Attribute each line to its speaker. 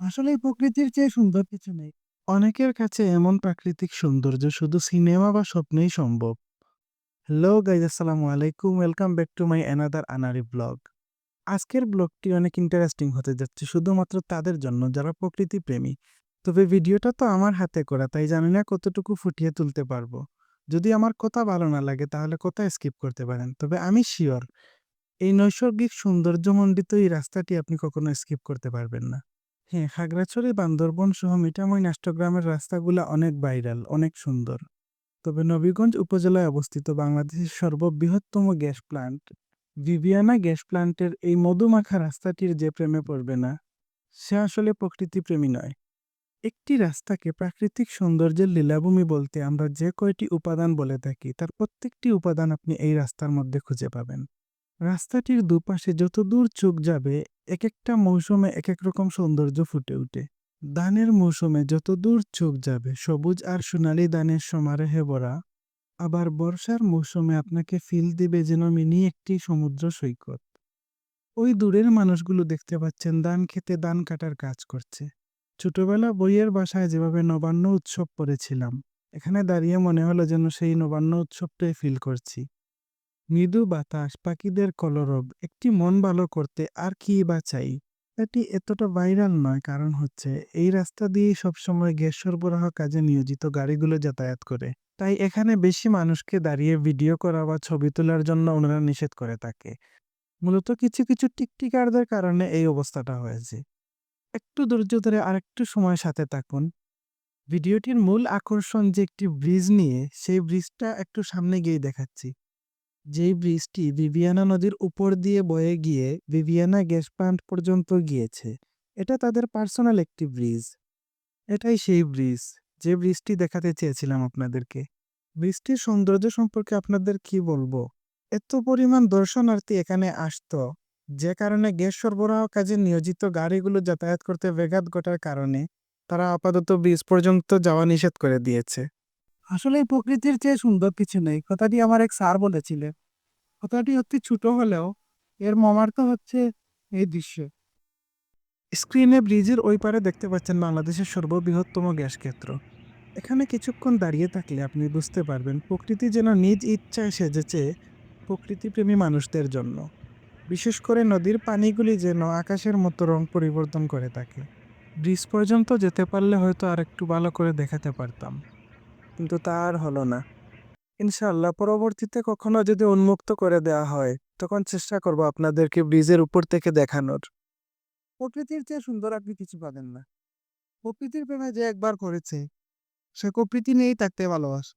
Speaker 1: আসলে প্রকৃতির চেয়ে সুন্দর কিছু নেই। অনেকের কাছে এমন প্রাকৃতিক সৌন্দর্য শুধু সিনেমা বা স্বপ্নেই সম্ভব। হ্যালো গাইজ, আসসালামু আলাইকুম welcome back to my another আনারি blog. আজকের ব্লগটি অনেক ইন্টারেস্টিং হতে যাচ্ছে শুধুমাত্র তাদের জন্য যারা প্রকৃতি প্রেমী। তবে ভিডিওটা তো আমার হাতে করা, তাই জানি না কতটুকু ফুটিয়ে তুলতে পারব। যদি আমার কথা ভালো না লাগে, তাহলে কথা স্কিপ করতে পারেন। তবে আমি শিওর এই নৈসর্গিক সৌন্দর্যমণ্ডিত এই রাস্তাটি আপনি কখনো স্কিপ করতে পারবেন না। হ্যাঁ, খাগড়াছড়ি, বান্দরবন সহ মিঠামই নাষ্ট্রগ্রামের রাস্তাগুলা অনেক ভাইরাল, অনেক সুন্দর। তবে নবীগঞ্জ উপজেলায় অবস্থিত বাংলাদেশের সর্ববৃহত্তম গ্যাস প্লান্ট ভিভিয়ানা গ্যাস প্লান্টের এই মধুমাখা রাস্তাটির যে প্রেমে পড়বে না সে আসলে প্রকৃতিপ্রেমী নয়। একটি রাস্তাকে প্রাকৃতিক সৌন্দর্যের লীলাভূমি বলতে আমরা যে কয়টি উপাদান বলে থাকি তার প্রত্যেকটি উপাদান আপনি এই রাস্তার মধ্যে খুঁজে পাবেন। রাস্তাটির দুপাশে যতদূর চোখ যাবে এক একটা মৌসুমে এক এক রকম সৌন্দর্য ফুটে ওঠে। দানের মৌসুমে যতদূর চোখ যাবে, সবুজ আর সোনালি ধানের সমারোহে ভরা। আবার বর্ষার মৌসুমে আপনাকে ফিল দিবে যেন মিনি একটি সমুদ্র সৈকত। ওই দূরের মানুষগুলো দেখতে পাচ্ছেন দান খেতে দান কাটার কাজ করছে। ছোটবেলা বইয়ের বাসায় যেভাবে নবান্ন উৎসব পড়েছিলাম, এখানে দাঁড়িয়ে মনে হলো যেন সেই নবান্ন উৎসবটাই ফিল করছি। মৃদু বাতাস, পাখিদের কলরব, একটি মন ভালো করতে আর কি বা চাই? এটি এতটা ভাইরাল নয়, কারণ হচ্ছে এই রাস্তা দিয়ে সবসময় গ্যাস সরবরাহ কাজে নিয়োজিত গাড়িগুলো যাতায়াত করে। তাই এখানে বেশি মানুষকে দাঁড়িয়ে ভিডিও করা বা ছবি তোলার জন্য ওনারা নিষেধ করে থাকে। মূলত কিছু কিছু টিকটিকারদের কারণে এই অবস্থাটা হয়েছে। একটু ধৈর্য ধরে আর একটু সময় সাথে থাকুন। ভিডিওটির মূল আকর্ষণ যে একটি ব্রিজ নিয়ে, সেই ব্রিজটা একটু সামনে গিয়ে দেখাচ্ছি। যেই ব্রিজটি ভিভিয়ানা নদীর উপর দিয়ে বয়ে গিয়ে ভিভিয়ানা গ্যাস প্লান্ট পর্যন্ত গিয়েছে, এটা তাদের পার্সোনাল একটি ব্রিজ। এটাই সেই ব্রিজ, যে ব্রিজটি দেখাতে চেয়েছিলাম আপনাদেরকে। ব্রিজটির সৌন্দর্য সম্পর্কে আপনাদের কি বলব? এত পরিমাণ দর্শনার্থী এখানে আসতো, যে কারণে গ্যাস সরবরাহ কাজে নিয়োজিত গাড়িগুলো যাতায়াত করতে ব্যাঘাত ঘটার কারণে তারা আপাতত ব্রিজ পর্যন্ত যাওয়া নিষেধ করে দিয়েছে। আসলে প্রকৃতির চেয়ে সুন্দর কিছু নেই, কথাটি আমার এক স্যার বলেছিলেন। কথাটি অতি ছোট হলেও এর মর্মার্থ হচ্ছে এই দৃশ্য। স্ক্রিনে ব্রিজের ওই পারে দেখতে পাচ্ছেন বাংলাদেশের সর্ববৃহত্তম গ্যাস ক্ষেত্র। এখানে কিছুক্ষণ দাঁড়িয়ে থাকলে আপনি বুঝতে পারবেন প্রকৃতি যেন নিজ ইচ্ছায় সেজেছে প্রকৃতিপ্রেমী মানুষদের জন্য। বিশেষ করে নদীর পানিগুলি যেন আকাশের মতো রং পরিবর্তন করে থাকে। ব্রিজ পর্যন্ত যেতে পারলে হয়তো আর একটু ভালো করে দেখাতে পারতাম। কিন্তু তা আর হলো না। ইনশাআল্লাহ, পরবর্তীতে কখনো যদি উন্মুক্ত করে দেয়া হয়, তখন চেষ্টা করব আপনাদেরকে ব্রিজের উপর থেকে দেখানোর। প্রকৃতির চেয়ে সুন্দর আপনি কিছু পাবেন না। প্রকৃতির প্রেমে যে একবার করেছে, সে প্রকৃতি নিয়েই থাকতে ভালোবাসে।